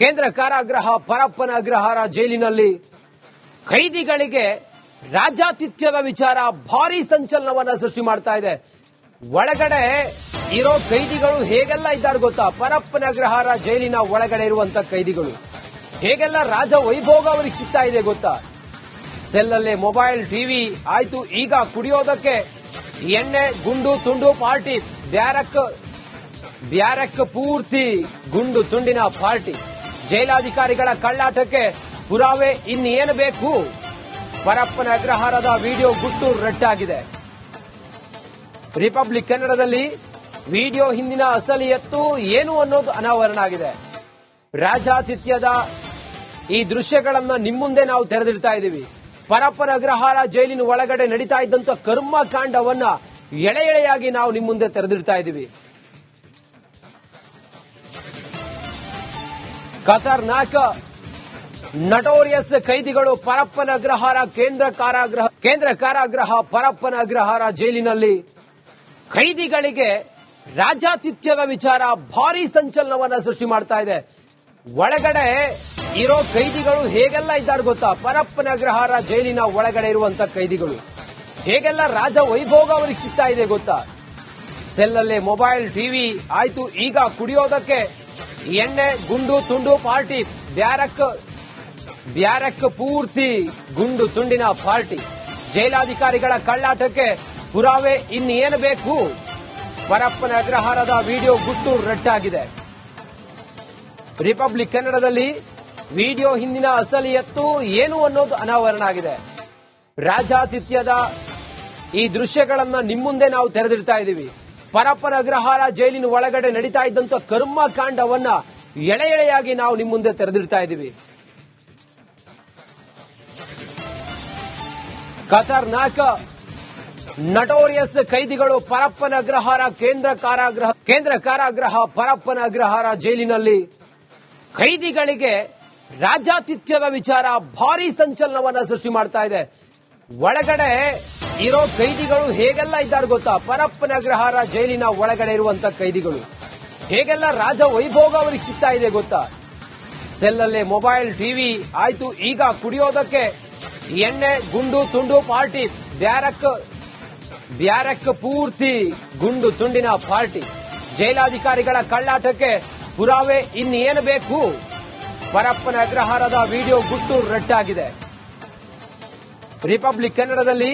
ಕೇಂದ್ರ ಕಾರಾಗೃಹ ಪರಪ್ಪನ ಅಗ್ರಹಾರ ಜೈಲಿನಲ್ಲಿ ಖೈದಿಗಳಿಗೆ ರಾಜಾತಿಥ್ಯದ ವಿಚಾರ ಭಾರಿ ಸಂಚಲನವನ್ನ ಸೃಷ್ಟಿ ಮಾಡ್ತಾ ಇದೆ. ಒಳಗಡೆ ಇರೋ ಕೈದಿಗಳು ಹೇಗೆಲ್ಲ ಇದ್ದಾರೆ ಗೊತ್ತಾ? ಪರಪ್ಪನ ಅಗ್ರಹಾರ ಜೈಲಿನ ಒಳಗಡೆ ಇರುವಂತ ಕೈದಿಗಳು. ಹೇಗೆಲ್ಲ ರಾಜ ವೈಭೋಗ ಅವರಿಗೆ ಸಿಗ್ತಾ ಇದೆ ಗೊತ್ತಾ? ಸೆಲ್ಲಲ್ಲೇ ಮೊಬೈಲ್, ಟಿವಿ ಆಯ್ತು, ಈಗ ಕುಡಿಯೋದಕ್ಕೆ ಎಣ್ಣೆ, ಗುಂಡು, ತುಂಡು ಪಾರ್ಟಿ, ಬ್ಯಾರಕ್ ಬ್ಯಾರಕ್ ಪೂರ್ತಿ ಗುಂಡು ತುಂಡಿನ ಪಾರ್ಟಿ. ಜೈಲಾಧಿಕಾರಿಗಳ ಕಳ್ಳಾಟಕ್ಕೆ ಪುರಾವೆ ಇನ್ನೇನು ಬೇಕು? ಪರಪ್ಪನ ಅಗ್ರಹಾರದ ವಿಡಿಯೋ ಗುಟ್ಟು ರಟ್ಟಾಗಿದೆ. ರಿಪಬ್ಲಿಕ್ ಕನ್ನಡದಲ್ಲಿ ವಿಡಿಯೋ ಹಿಂದಿನ ಅಸಲಿಯತ್ತು ಏನು ಅನ್ನೋದು ಅನಾವರಣ ಆಗಿದೆ. ರಾಜಾತಿಥ್ಯದ ಈ ದೃಶ್ಯಗಳನ್ನ ನಿಮ್ಮುಂದೆ ನಾವು ತೆರೆದಿಡ್ತಾ ಇದ್ದೀವಿ. ಪರಪ್ಪನ ಅಗ್ರಹಾರ ಜೈಲಿನ ಒಳಗಡೆ ನಡೀತಾ ಇದ್ದಂತ ಕರ್ಮಕಾಂಡವನ್ನ ಎಳೆ ಎಳೆಯಾಗಿ ನಾವು ನಿಮ್ಮ ಮುಂದೆ ತೆರೆದಿಡ್ತಾ ಇದ್ದೀವಿ. ಖತರ್ನಾಕ್ ನಟೋರಿಯಸ್ ಕೈದಿಗಳು ಪರಪ್ಪನ ಅಗ್ರಹಾರ, ಕೇಂದ್ರ ಕಾರಾಗೃಹ ಕೇಂದ್ರ ಕಾರಾಗೃಹ ಪರಪ್ಪನ ಅಗ್ರಹಾರ ಜೈಲಿನಲ್ಲಿ. ಕೈದಿಗಳಿಗೆ ರಾಜಾತಿಥ್ಯದ ವಿಚಾರ ಭಾರಿ ಸಂಚಲನವನ್ನ ಸೃಷ್ಟಿ ಮಾಡ್ತಾ ಇದೆ. ಒಳಗಡೆ ಇರೋ ಕೈದಿಗಳು ಹೇಗೆಲ್ಲ ಇದ್ದಾರೆ ಗೊತ್ತಾ? ಪರಪ್ಪನ ಅಗ್ರಹಾರ ಜೈಲಿನ ಒಳಗಡೆ ಇರುವಂತ ಕೈದಿಗಳು. ಹೇಗೆಲ್ಲ ರಾಜ ವೈಭೋಗ ಅವರಿಗೆ ಸಿಗ್ತಾ ಇದೆ ಗೊತ್ತಾ? ಸೆಲ್ಲಲ್ಲೇ ಮೊಬೈಲ್, ಟಿವಿ ಆಯ್ತು, ಈಗ ಕುಡಿಯೋದಕ್ಕೆ ಎಣ್ಣೆ, ಗುಂಡು, ತುಂಡು, ಪಾರ್ಟಿ. ಬ್ಯಾರಕ್ ಬ್ಯಾರಕ್ ಪೂರ್ತಿ ಗುಂಡು, ತುಂಡಿನ ಪಾರ್ಟಿ. ಜೈಲಾಧಿಕಾರಿಗಳ ಕಳ್ಳಾಟಕ್ಕೆ ಪುರಾವೆ ಇನ್ನೇನು ಬೇಕು? ಪರಪ್ಪನ ಅಗ್ರಹಾರದ ವಿಡಿಯೋ ಗುಟ್ಟು ರಟ್ಟಾಗಿದೆ. ರಿಪಬ್ಲಿಕ್ ಕನ್ನಡದಲ್ಲಿ ವಿಡಿಯೋ ಹಿಂದಿನ ಅಸಲಿಯತ್ತು ಏನು ಅನ್ನೋದು ಅನಾವರಣ ಆಗಿದೆ. ರಾಜಾತಿಥ್ಯದ ಈ ದೃಶ್ಯಗಳನ್ನ ನಿಮ್ಮುಂದೆ ನಾವು ತೆರೆದಿಡ್ತಾ ಇದ್ದೀವಿ. ಪರಪ್ಪನ ಅಗ್ರಹಾರ ಜೈಲಿನ ಒಳಗಡೆ ನಡೀತಾ ಇದ್ದಂತ ಕರ್ಮಕಾಂಡವನ್ನ ಎಳೆ ಎಳೆಯಾಗಿ ನಾವು ನಿಮ್ಮ ಮುಂದೆ ತೆರೆದಿಡ್ತಾ ಇದ್ದೀವಿ ಖತರ್ನಾಕ್ ನಟೋರಿಯಸ್ ಕೈದಿಗಳು ಪರಪ್ಪನ ಅಗ್ರಹಾರ ಕೇಂದ್ರ ಕಾರಾಗೃಹ ಕೇಂದ್ರ ಕಾರಾಗೃಹ ಪರಪ್ಪನ ಅಗ್ರಹಾರ ಜೈಲಿನಲ್ಲಿ ಕೈದಿಗಳಿಗೆ ರಾಜಾತಿಥ್ಯದ ವಿಚಾರ ಭಾರಿ ಸಂಚಲನವನ್ನ ಸೃಷ್ಟಿ ಮಾಡ್ತಾ ಇದೆ. ಒಳಗಡೆ ಇರೋ ಕೈದಿಗಳು ಹೇಗೆಲ್ಲ ಇದ್ದಾರೆ ಗೊತ್ತಾ? ಪರಪ್ಪನ ಅಗ್ರಹಾರ ಜೈಲಿನ ಒಳಗಡೆ ಇರುವಂತ ಕೈದಿಗಳು. ಹೇಗೆಲ್ಲ ರಾಜ ವೈಭೋಗ ಅವರಿಗೆ ಸಿಗ್ತಾ ಇದೆ ಗೊತ್ತಾ? ಸೆಲ್ಲಲ್ಲೇ ಮೊಬೈಲ್, ಟಿವಿ ಆಯ್ತು, ಈಗ ಕುಡಿಯೋದಕ್ಕೆ ಎಣ್ಣೆ, ಗುಂಡು, ತುಂಡು ಪಾರ್ಟಿ, ಬ್ಯಾರಕ್ ಬ್ಯಾರಕ್ ಪೂರ್ತಿ ಗುಂಡು, ತುಂಡಿನ ಪಾರ್ಟಿ. ಜೈಲಾಧಿಕಾರಿಗಳ ಕಳ್ಳಾಟಕ್ಕೆ ಪುರಾವೆ ಇನ್ನೇನು ಬೇಕು? ಪರಪ್ಪನ ಅಗ್ರಹಾರದ ವಿಡಿಯೋ ಗುಟ್ಟು ರಟ್ಟಾಗಿದೆ. ರಿಪಬ್ಲಿಕ್ ಕನ್ನಡದಲ್ಲಿ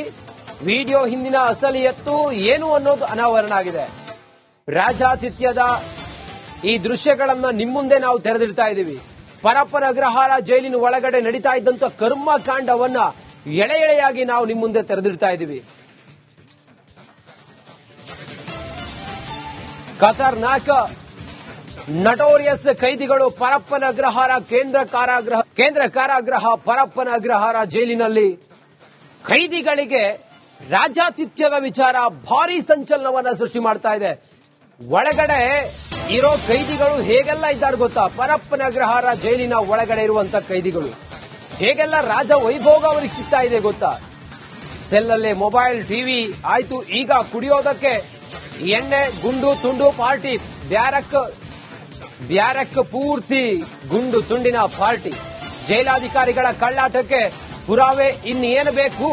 ವಿಡಿಯೋ ಹಿಂದಿನ ಅಸಲಿಯತ್ತು ಏನು ಅನ್ನೋದು ಅನಾವರಣ ಆಗಿದೆ ರಾಜಾತಿಥ್ಯದ ಈ ದೃಶ್ಯಗಳನ್ನ ನಿಮ್ಮುಂದೆ ನಾವು ತೆರೆದಿಡ್ತಾ ಇದ್ದೀವಿ. ಪರಪ್ಪನ ಅಗ್ರಹಾರ ಜೈಲಿನ ಒಳಗಡೆ ನಡೀತಾ ಇದ್ದಂತ ಕರ್ಮಕಾಂಡವನ್ನ ಎಳೆ ಎಳೆಯಾಗಿ ನಾವು ನಿಮ್ಮ ಮುಂದೆ ತೆರೆದಿಡ್ತಾ ಇದ್ದೀವಿ. ಖತರ್ನಾಕ್ ನಟೋರಿಯಸ್ ಕೈದಿಗಳು ಪರಪ್ಪನ ಅಗ್ರಹಾರ ಕೇಂದ್ರ ಕಾರಾಗೃಹ ಕೇಂದ್ರ ಕಾರಾಗೃಹ ಪರಪ್ಪನ ಅಗ್ರಹಾರ ಜೈಲಿನಲ್ಲಿ ಖೈದಿಗಳಿಗೆ ರಾಜಾತಿಥ್ಯದ ವಿಚಾರ ಭಾರಿ ಸಂಚಲನವನ್ನ ಸೃಷ್ಟಿ ಮಾಡ್ತಾ ಇದೆ. ಒಳಗಡೆ ಇರೋ ಕೈದಿಗಳು ಹೇಗೆಲ್ಲ ಇದ್ದಾರೆ ಗೊತ್ತಾ? ಪರಪ್ಪನ ಗ್ರಹಾರ ಜೈಲಿನ ಒಳಗಡೆ ಇರುವಂತ ಕೈದಿಗಳು. ಹೇಗೆಲ್ಲ ರಾಜ ವೈಭೋಗ ಅವರಿಗೆ ಸಿಗ್ತಾ ಇದೆ ಗೊತ್ತಾ? ಸೆಲ್ಲಲ್ಲೇ ಮೊಬೈಲ್, ಟಿವಿ ಆಯ್ತು, ಈಗ ಕುಡಿಯೋದಕ್ಕೆ ಎಣ್ಣೆ, ಗುಂಡು, ತುಂಡು, ಪಾರ್ಟಿ, ಬ್ಯಾರಕ್ ಬ್ಯಾರಕ್ ಪೂರ್ತಿ ಗುಂಡು, ತುಂಡಿನ ಪಾರ್ಟಿ. ಜೈಲಾಧಿಕಾರಿಗಳ ಕಳ್ಳಾಟಕ್ಕೆ ಪುರಾವೆ ಇನ್ನೇನು ಬೇಕು?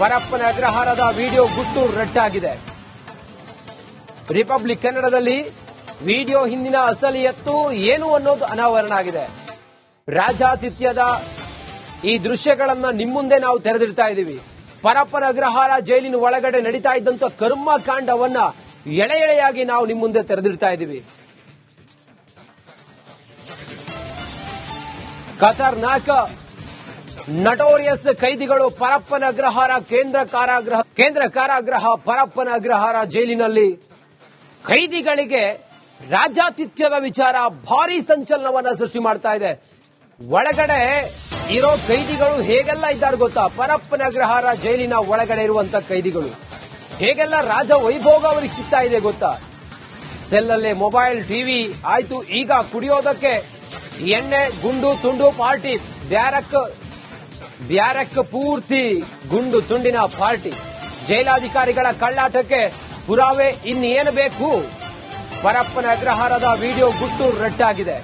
ಪರಪ್ಪನ ಅಗ್ರಹಾರದ ವಿಡಿಯೋ ಗುಟ್ಟು ರಟ್ಟಾಗಿದೆ. ರಿಪಬ್ಲಿಕ್ ಕನ್ನಡದಲ್ಲಿ ವಿಡಿಯೋ ಹಿಂದಿನ ಅಸಲಿಯತ್ತು ಏನು ಅನ್ನೋದು ಅನಾವರಣ ಆಗಿದೆ. ರಾಜಾತಿಥ್ಯದ ಈ ದೃಶ್ಯಗಳನ್ನ ನಿಮ್ಮುಂದೆ ನಾವು ತೆರೆದಿಡ್ತಾ ಇದ್ದೀವಿ. ಪರಪ್ಪನ ಅಗ್ರಹಾರ ಜೈಲಿನ ಒಳಗಡೆ ನಡೀತಾ ಇದ್ದಂತ ಕರ್ಮಕಾಂಡವನ್ನ ಎಳೆ ಎಳೆಯಾಗಿ ನಾವು ನಿಮ್ಮ ಮುಂದೆ ತೆರೆದಿಡ್ತಾ ಇದ್ದೀವಿ. ಖತರ್ನಾಕ್ ನಟೋರಿಯಸ್ ಕೈದಿಗಳು ಪರಪ್ಪನ ಅಗ್ರಹಾರ, ಕೇಂದ್ರ ಕಾರಾಗೃಹ ಕೇಂದ್ರ ಕಾರಾಗೃಹ ಪರಪ್ಪನ ಅಗ್ರಹಾರ ಜೈಲಿನಲ್ಲಿ. ಕೈದಿಗಳಿಗೆ ರಾಜಾತಿಥ್ಯದ ವಿಚಾರ ಭಾರಿ ಸಂಚಲನವನ್ನ ಸೃಷ್ಟಿ ಮಾಡ್ತಾ ಇದೆ. ಒಳಗಡೆ ಇರೋ ಕೈದಿಗಳು ಹೇಗೆಲ್ಲ ಇದ್ದಾರೆ ಗೊತ್ತಾ? ಪರಪ್ಪನ ಅಗ್ರಹಾರ ಜೈಲಿನ ಒಳಗಡೆ ಇರುವಂತ ಕೈದಿಗಳು. ಹೇಗೆಲ್ಲ ರಾಜ ವೈಭೋಗ ಅವರಿಗೆ ಸಿಗ್ತಾ ಇದೆ ಗೊತ್ತಾ? ಸೆಲ್ಲಲ್ಲೇ ಮೊಬೈಲ್, ಟಿವಿ ಆಯ್ತು. ಈಗ ಕುಡಿಯೋದಕ್ಕೆ ಎಣ್ಣೆ, ಗುಂಡು, ತುಂಡು ಪಾರ್ಟಿ ಬ್ಯಾರಕ್ ಬ್ಯಾರಕ್ ಪೂರ್ತಿ ಗುಂಡು ತುಂಡಿನ ಪಾರ್ಟಿ. ಜೈಲಾಧಿಕಾರಿಗಳ ಕಳ್ಳಾಟಕ್ಕೆ ಪುರಾವೆ ಇನ್ನೇನು ಬೇಕು? ಪರಪ್ಪನ ಅಗ್ರಹಾರದ ವಿಡಿಯೋ ಗುಟ್ಟು ರಟ್ಟಾಗಿದೆ.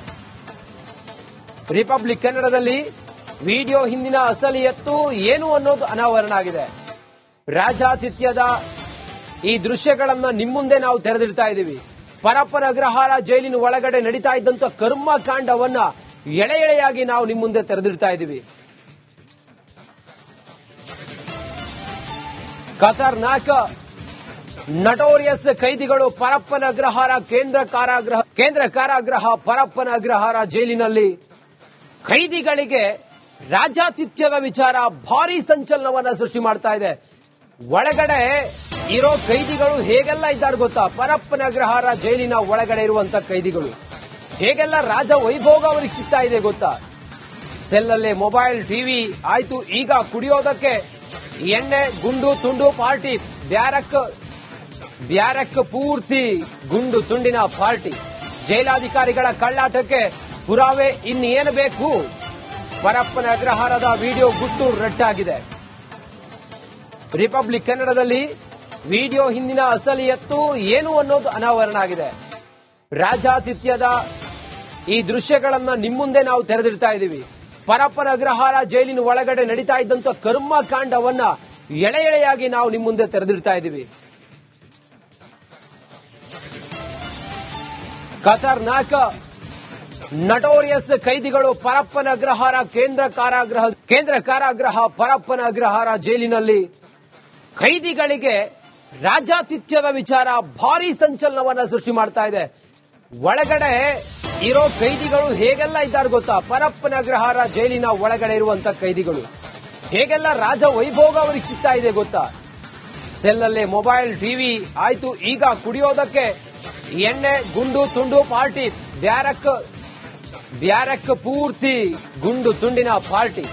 ರಿಪಬ್ಲಿಕ್ ಕನ್ನಡದಲ್ಲಿ ವಿಡಿಯೋ ಹಿಂದಿನ ಅಸಲಿಯತ್ತು ಏನು ಅನ್ನೋದು ಅನಾವರಣ ಆಗಿದೆ. ರಾಜಾತಿಥ್ಯದ ಈ ದೃಶ್ಯಗಳನ್ನ ನಿಮ್ಮುಂದೆ ನಾವು ತೆರೆದಿಡ್ತಾ ಇದ್ದೀವಿ. ಪರಪ್ಪನ ಅಗ್ರಹಾರ ಜೈಲಿನ ಒಳಗಡೆ ನಡೀತಾ ಇದ್ದಂತ ಕರ್ಮಕಾಂಡವನ್ನ ಎಳೆ ಎಳೆಯಾಗಿ ನಾವು ನಿಮ್ಮ ಮುಂದೆ ತೆರೆದಿಡ್ತಾ ಇದ್ದೀವಿ. ಖತರ್ನಾಕ್ ನಟೋರಿಯಸ್ ಕೈದಿಗಳು ಪರಪ್ಪನ ಅಗ್ರಹಾರ, ಕೇಂದ್ರ ಕಾರಾಗೃಹ ಕೇಂದ್ರ ಕಾರಾಗೃಹ ಪರಪ್ಪನ ಅಗ್ರಹಾರ ಜೈಲಿನಲ್ಲಿ. ಕೈದಿಗಳಿಗೆ ರಾಜಾತಿಥ್ಯದ ವಿಚಾರ ಭಾರಿ ಸಂಚಲನವನ್ನ ಸೃಷ್ಟಿ ಮಾಡ್ತಾ ಇದೆ. ಒಳಗಡೆ ಇರೋ ಕೈದಿಗಳು ಹೇಗೆಲ್ಲ ಇದ್ದಾರೆ ಗೊತ್ತಾ? ಪರಪ್ಪನ ಅಗ್ರಹಾರ ಜೈಲಿನ ಒಳಗಡೆ ಇರುವಂತ ಕೈದಿಗಳು. ಹೇಗೆಲ್ಲ ರಾಜ ವೈಭೋಗ ಅವರಿಗೆ ಸಿಗ್ತಾ ಇದೆ ಗೊತ್ತಾ? ಸೆಲ್ಲಲ್ಲೇ ಮೊಬೈಲ್, ಟಿವಿ ಆಯ್ತು, ಈಗ ಕುಡಿಯೋದಕ್ಕೆ ಎಣ್ಣೆ, ಗುಂಡು, ತುಂಡು, ಪಾರ್ಟಿ. ಬ್ಯಾರಕ್ ಬ್ಯಾರಕ್ ಪೂರ್ತಿ ಗುಂಡು, ತುಂಡಿನ ಪಾರ್ಟಿ. ಜೈಲಾಧಿಕಾರಿಗಳ ಕಳ್ಳಾಟಕ್ಕೆ ಪುರಾವೆ ಇನ್ನೇನು ಬೇಕು? ಪರಪ್ಪನ ಅಗ್ರಹಾರದ ವಿಡಿಯೋ ಗುಟ್ಟು ರಟ್ಟಾಗಿದೆ. ರಿಪಬ್ಲಿಕ್ ಕನ್ನಡದಲ್ಲಿ ವಿಡಿಯೋ ಹಿಂದಿನ ಅಸಲಿಯತ್ತು ಏನು ಅನ್ನೋದು ಅನಾವರಣ ಆಗಿದೆ. ರಾಜಾತಿಥ್ಯದ ಈ ದೃಶ್ಯಗಳನ್ನ ನಿಮ್ಮುಂದೆ ನಾವು ತೆರೆದಿಡ್ತಾ ಇದ್ದೀವಿ. ಪರಪ್ಪನ ಅಗ್ರಹಾರ ಜೈಲಿನ ಒಳಗಡೆ ನಡೀತಾ ಇದ್ದಂತ ಕರ್ಮಕಾಂಡವನ್ನ ಎಳೆ ಎಳೆಯಾಗಿ ನಾವು ನಿಮ್ಮ ಮುಂದೆ ತೆರೆದಿಡ್ತಾ ಇದ್ದೀವಿ. ಖತರ್ನಾಕ್ ನಟೋರಿಯಸ್ ಕೈದಿಗಳು ಪರಪ್ಪನ ಅಗ್ರಹಾರ ಕೇಂದ್ರ ಕಾರಾಗೃಹ ಕೇಂದ್ರ ಕಾರಾಗೃಹ ಪರಪ್ಪನ ಅಗ್ರಹಾರ ಜೈಲಿನಲ್ಲಿ ಕೈದಿಗಳಿಗೆ ರಾಜಾತಿಥ್ಯದ ವಿಚಾರ ಭಾರಿ ಸಂಚಲನವನ್ನ ಸೃಷ್ಟಿ ಮಾಡ್ತಾ ಇದೆ. ಒಳಗಡೆ ಇರೋ ಕೈದಿಗಳು ಹೇಗೆಲ್ಲ ಇದ್ದಾರೆ ಗೊತ್ತಾ? ಪರಪ್ಪನ ಅಗ್ರಹಾರ ಜೈಲಿನ ಒಳಗಡೆ ಇರುವಂತ ಕೈದಿಗಳು. ಹೇಗೆಲ್ಲ ರಾಜ ವೈಭೋಗ ಅವರಿಗೆ ಸಿಗ್ತಾ ಇದೆ ಗೊತ್ತಾ? ಸೆಲ್ಲಲ್ಲೇ ಮೊಬೈಲ್, ಟಿವಿ ಆಯ್ತು, ಈಗ ಕುಡಿಯೋದಕ್ಕೆ ಎಣ್ಣೆ, ಗುಂಡು, ತುಂಡು ಪಾರ್ಟಿ, ಬ್ಯಾರಕ್ ಬ್ಯಾರಕ್ ಪೂರ್ತಿ ಗುಂಡು, ತುಂಡಿನ ಪಾರ್ಟಿ.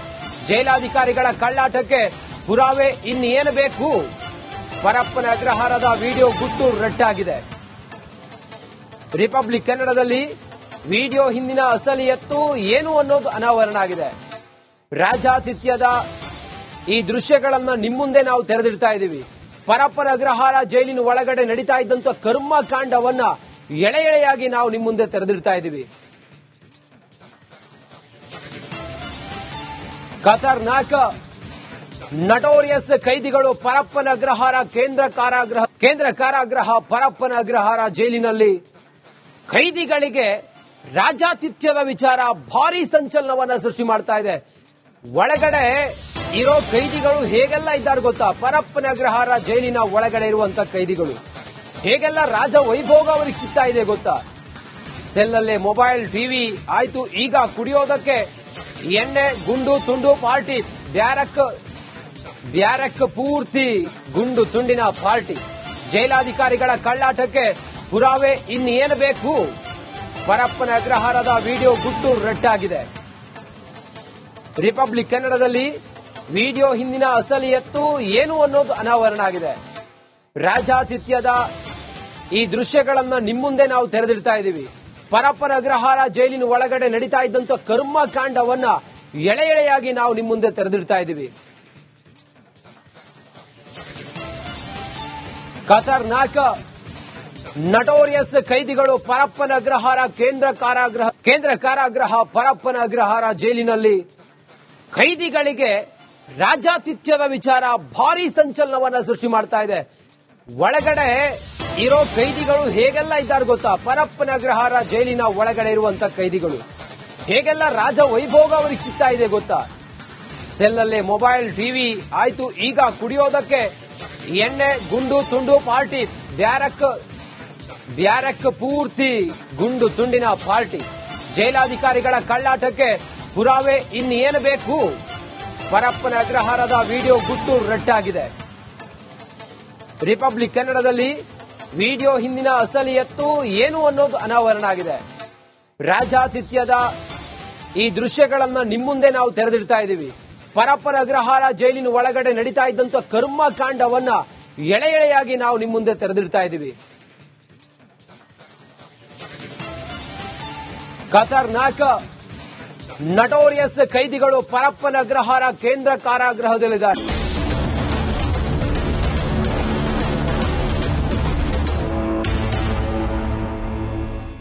ಜೈಲಾಧಿಕಾರಿಗಳ ಕಳ್ಳಾಟಕ್ಕೆ ಪುರಾವೆ ಇನ್ನೇನು ಬೇಕು? ಪರಪ್ಪನ ಅಗ್ರಹಾರದ ವಿಡಿಯೋ ಗುಟ್ಟು ರಟ್ಟಾಗಿದೆ. ರಿಪಬ್ಲಿಕ್ ಕನ್ನಡದಲ್ಲಿ ವಿಡಿಯೋ ಹಿಂದಿನ ಅಸಲಿಯತ್ತು ಏನು ಅನ್ನೋದು ಅನಾವರಣ ಆಗಿದೆ. ರಾಜಾತಿಥ್ಯದ ಈ ದೃಶ್ಯಗಳನ್ನ ನಿಮ್ಮುಂದೆ ನಾವು ತೆರೆದಿಡ್ತಾ ಇದ್ದೀವಿ. ಪರಪ್ಪನ ಅಗ್ರಹಾರ ಜೈಲಿನ ಒಳಗಡೆ ನಡೀತಾ ಇದ್ದಂತ ಕರ್ಮಕಾಂಡವನ್ನ ಎಳೆ ಎಳೆಯಾಗಿ ನಾವು ನಿಮ್ಮ ಮುಂದೆ ತೆರೆದಿಡ್ತಾ ಇದ್ದೀವಿ. ಖತರ್ನಾಕ್ ನಟೋರಿಯಸ್ ಕೈದಿಗಳು ಪರಪ್ಪನ ಅಗ್ರಹಾರ ಕೇಂದ್ರ ಕಾರಾಗೃಹ ಕೇಂದ್ರ ಕಾರಾಗೃಹ ಪರಪ್ಪನ ಅಗ್ರಹಾರ ಜೈಲಿನಲ್ಲಿ ಖೈದಿಗಳಿಗೆ ರಾಜಾತಿಥ್ಯದ ವಿಚಾರ ಭಾರಿ ಸಂಚಲನವನ್ನ ಸೃಷ್ಟಿ ಮಾಡ್ತಾ ಇದೆ. ಒಳಗಡೆ ಇರೋ ಕೈದಿಗಳು ಹೇಗೆಲ್ಲ ಇದ್ದಾರೆ ಗೊತ್ತಾ? ಪರಪ್ಪನ ಅಗ್ರಹಾರ ಜೈಲಿನ ಒಳಗಡೆ ಇರುವಂತ ಕೈದಿಗಳು. ಹೇಗೆಲ್ಲ ರಾಜ ವೈಭೋಗ ಅವರಿಗೆ ಸಿಗ್ತಾ ಇದೆ ಗೊತ್ತಾ? ಸೆಲ್ಲಲ್ಲೇ ಮೊಬೈಲ್, ಟಿವಿ ಆಯ್ತು. ಈಗ ಕುಡಿಯೋದಕ್ಕೆ ಎಣ್ಣೆ, ಗುಂಡು, ತುಂಡು, ಪಾರ್ಟಿ. ಬ್ಯಾರಕ್ ಬ್ಯಾರಕ್ ಪೂರ್ತಿ ಗುಂಡು, ತುಂಡಿನ ಪಾರ್ಟಿ. ಜೈಲಾಧಿಕಾರಿಗಳ ಕಳ್ಳಾಟಕ್ಕೆ ಪುರಾವೆ ಇನ್ನೇನು ಬೇಕು? ಪರಪ್ಪನ ಅಗ್ರಹಾರದ ವಿಡಿಯೋ ಗುಟ್ಟು ರಟ್ಟಾಗಿದೆ. ರಿಪಬ್ಲಿಕ್ ಕನ್ನಡದಲ್ಲಿ ವಿಡಿಯೋ ಹಿಂದಿನ ಅಸಲಿ ಎತ್ತು ಏನು ಅನ್ನೋದು ಅನಾವರಣ ಆಗಿದೆ. ರಾಜಾತಿಥ್ಯದ ಈ ದೃಶ್ಯಗಳನ್ನ ನಿಮ್ಮುಂದೆ ನಾವು ತೆರೆದಿಡ್ತಾ ಇದ್ದೀವಿ. ಪರಪ್ಪನ ಅಗ್ರಹಾರ ಜೈಲಿನ ಒಳಗಡೆ ನಡೀತಾ ಇದ್ದಂತ ಕರ್ಮಕಾಂಡವನ್ನ ಎಳೆ ಎಳೆಯಾಗಿ ನಾವು ನಿಮ್ಮ ಮುಂದೆ ತೆರೆದಿಡ್ತಾ ಇದ್ದೀವಿ. ಖತರ್ನಾಕ್ ನಟೋರಿಯಸ್ ಕೈದಿಗಳು ಪರಪ್ಪನ ಅಗ್ರಹಾರ, ಕೇಂದ್ರ ಕಾರಾಗೃಹ ಕೇಂದ್ರ ಕಾರಾಗೃಹ ಪರಪ್ಪನ ಅಗ್ರಹಾರ ಜೈಲಿನಲ್ಲಿ. ಕೈದಿಗಳಿಗೆ ರಾಜಾತಿಥ್ಯದ ವಿಚಾರ ಭಾರಿ ಸಂಚಲನವನ್ನ ಸೃಷ್ಟಿ ಮಾಡ್ತಾ ಇದೆ. ಒಳಗಡೆ ಇರೋ ಕೈದಿಗಳು ಹೇಗೆಲ್ಲ ಇದ್ದಾರೆ ಗೊತ್ತಾ? ಪರಪ್ಪನ ಅಗ್ರಹಾರ ಜೈಲಿನ ಒಳಗಡೆ ಇರುವಂತ ಕೈದಿಗಳು. ಹೇಗೆಲ್ಲ ರಾಜ ವೈಭೋಗ ಅವರಿಗೆ ಇದೆ ಗೊತ್ತಾ? ಸೆಲ್ಲಲ್ಲೇ ಮೊಬೈಲ್, ಟಿವಿ ಆಯ್ತು. ಈಗ ಕುಡಿಯೋದಕ್ಕೆ ಎಣ್ಣೆ, ಗುಂಡು, ತುಂಡು, ಪಾರ್ಟಿ. ಬ್ಯಾರಕ್ ಬ್ಯಾರಕ್ ಪೂರ್ತಿ ಗುಂಡು ತುಂಡಿನ ಪಾರ್ಟಿ. ಜೈಲಾಧಿಕಾರಿಗಳ ಕಳ್ಳಾಟಕ್ಕೆ ಪುರಾವೆ ಇನ್ನೇನು ಬೇಕು? ಪರಪ್ಪನ ಅಗ್ರಹಾರದ ವಿಡಿಯೋ ಗುಟ್ಟು ರಟ್ಟಾಗಿದೆ. ರಿಪಬ್ಲಿಕ್ ಕನ್ನಡದಲ್ಲಿ ವಿಡಿಯೋ ಹಿಂದಿನ ಅಸಲಿಯತ್ತು ಏನು ಅನ್ನೋದು ಅನಾವರಣ ಆಗಿದೆ. ರಾಜಾತಿಥ್ಯದ ಈ ದೃಶ್ಯಗಳನ್ನ ನಿಮ್ಮುಂದೆ ನಾವು ತೆರೆದಿಡ್ತಾ ಇದ್ದೀವಿ. ಪರಪ್ಪನ ಅಗ್ರಹಾರ ಜೈಲಿನ ಒಳಗಡೆ ನಡೀತಾ ಇದ್ದಂತ ಕರ್ಮಕಾಂಡವನ್ನ ಎಳೆ ಎಳೆಯಾಗಿ ನಾವು ನಿಮ್ಮ ಮುಂದೆ ತೆರೆದಿಡ್ತಾ ಇದ್ದೀವಿ. ಖತರ್ನಾಕ್ ನಟೋರಿಯಸ್ ಕೈದಿಗಳು ಪರಪ್ಪನ ಅಗ್ರಹಾರ ಕೇಂದ್ರ ಕಾರಾಗೃಹದಲ್ಲಿದ್ದಾರೆ.